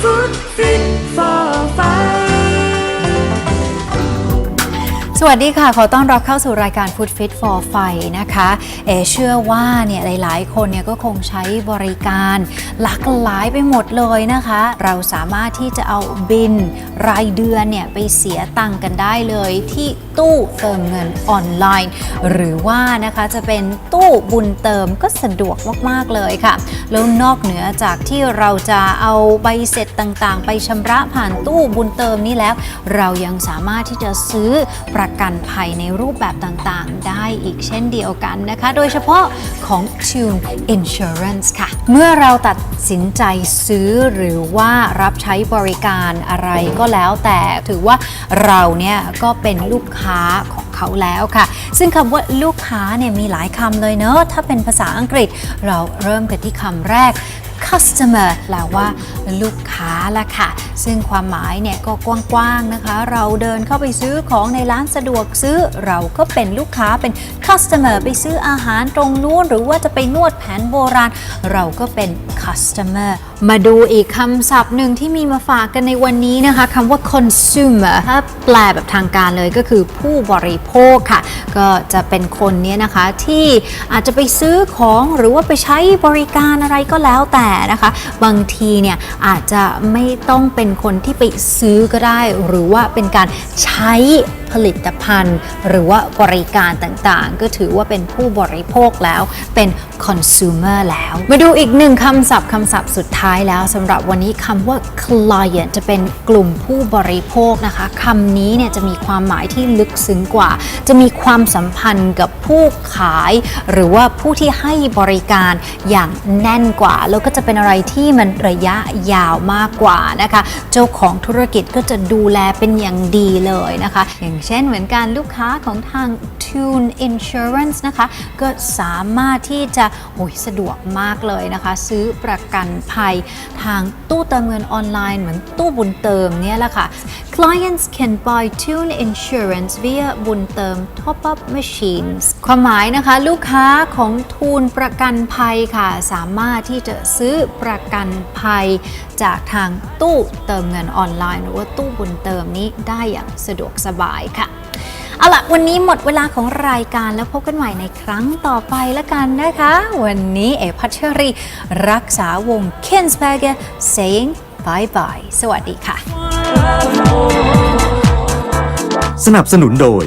Food สวัสดีค่ะ ขอต้อนรับเข้าสู่รายการ Food Fit for ไฟนะคะเอเชื่อว่าเนี่ยหลายๆ คนเนี่ยก็คงใช้บริการหลากหลายไปหมดเลยนะคะ เราสามารถที่จะเอาบินรายเดือนเนี่ยไปเสียตังค์กันได้เลยที่ตู้เติมเงินออนไลน์ หรือว่านะคะจะเป็นตู้บุญเติมก็สะดวกมาก ๆ เลยค่ะ แล้วนอกเหนือจากที่เราจะเอาใบเสร็จต่างๆ ไปชำระผ่านตู้บุญเติมนี้แล้ว เรายังสามารถที่จะซื้อประกันภัยในรูปแบบต่างๆ ได้อีกเช่นเดียวกันนะคะ โดยเฉพาะของ Tune Insurance ค่ะ เมื่อเราตัดสินใจซื้อหรือว่ารับใช้บริการอะไรก็แล้วแต่ถือว่าเราเนี่ยก็เป็นลูกค้าของเขาแล้วค่ะ ซึ่งคำว่าลูกค้าเนี่ยมีหลายคำเลยเนอะถ้าเป็นภาษาอังกฤษเราเริ่มกันที่คำแรก customer แปลว่าลูกค้าละค่ะ ซึ่งความหมายเนี่ยก็กว้างๆนะคะ เราเดินเข้าไปซื้อของในร้านสะดวกซื้อเราก็เป็นลูกค้าเป็น customer ไปซื้ออาหารตรงนู้นหรือว่าจะไปนวดแผนโบราณ เราก็เป็น customer มาดูอีกคำศัพท์หนึ่งที่มีมาฝากกันในวันนี้นะคะคำว่า consumer ถ้าแปลแบบทางการเลยก็คือผู้บริโภคค่ะ ก็จะเป็นคนเนี้ยนะคะที่อาจจะไปซื้อของหรือว่าไปใช้บริการอะไรก็แล้วแต่นะคะ บางทีเนี่ยอาจจะไม่ต้องเป็นคนที่ไปซื้อก็ได้ หรือว่าเป็นการใช้ผลิตภัณฑ์ หรือว่าบริการต่างๆ ก็ถือว่าเป็นผู้บริโภคแล้วเป็น consumer แล้ว มาดูอีกหนึ่งคำศัพท์คำศัพท์สุดท้ายแล้วสำหรับวันนี้คำว่า client จะเป็นกลุ่มผู้บริโภคนะคะคำนี้เนี่ยจะมีความหมายที่ลึกซึ้งกว่า จะมีความสัมพันธ์กับผู้ขาย หรือว่าผู้ที่ให้บริการอย่างแน่นกว่า แล้วก็จะเป็นอะไรที่มันระยะยาวมากกว่านะคะ เจ้าของธุรกิจก็จะดูแลเป็นอย่างดีเลยนะคะ อย่างเช่นเหมือนกันลูกค้าของทาง Tune Insurance นะคะ ก็สามารถที่จะโอ้ยสะดวกมากเลยนะคะ ซื้อประกันภัยทางตู้เติมเงินออนไลน์เหมือนตู้บุญเติมเนี่ยแหละค่ะ Clients can buy Tune Insurance via บุญเติม Top Up Machines ความหมายนะคะ ลูกค้าของทูนประกันภัยค่ะ สามารถที่จะซื้อประกันภัย จากทางตู้เติมเงินออนไลน์ หรือว่าตู้บุญเติมนี้ได้อย่างสะดวกสบายค่ะเอาละวันนี้หมดเวลาของรายการแล้วพบกันใหม่ในครั้งต่อไปแล้วกันนะคะ วันนี้เอพัชรี รักษาวง k i n s b e r g e r saying bye bye สวัสดีค่ะ สนับสนุนโดย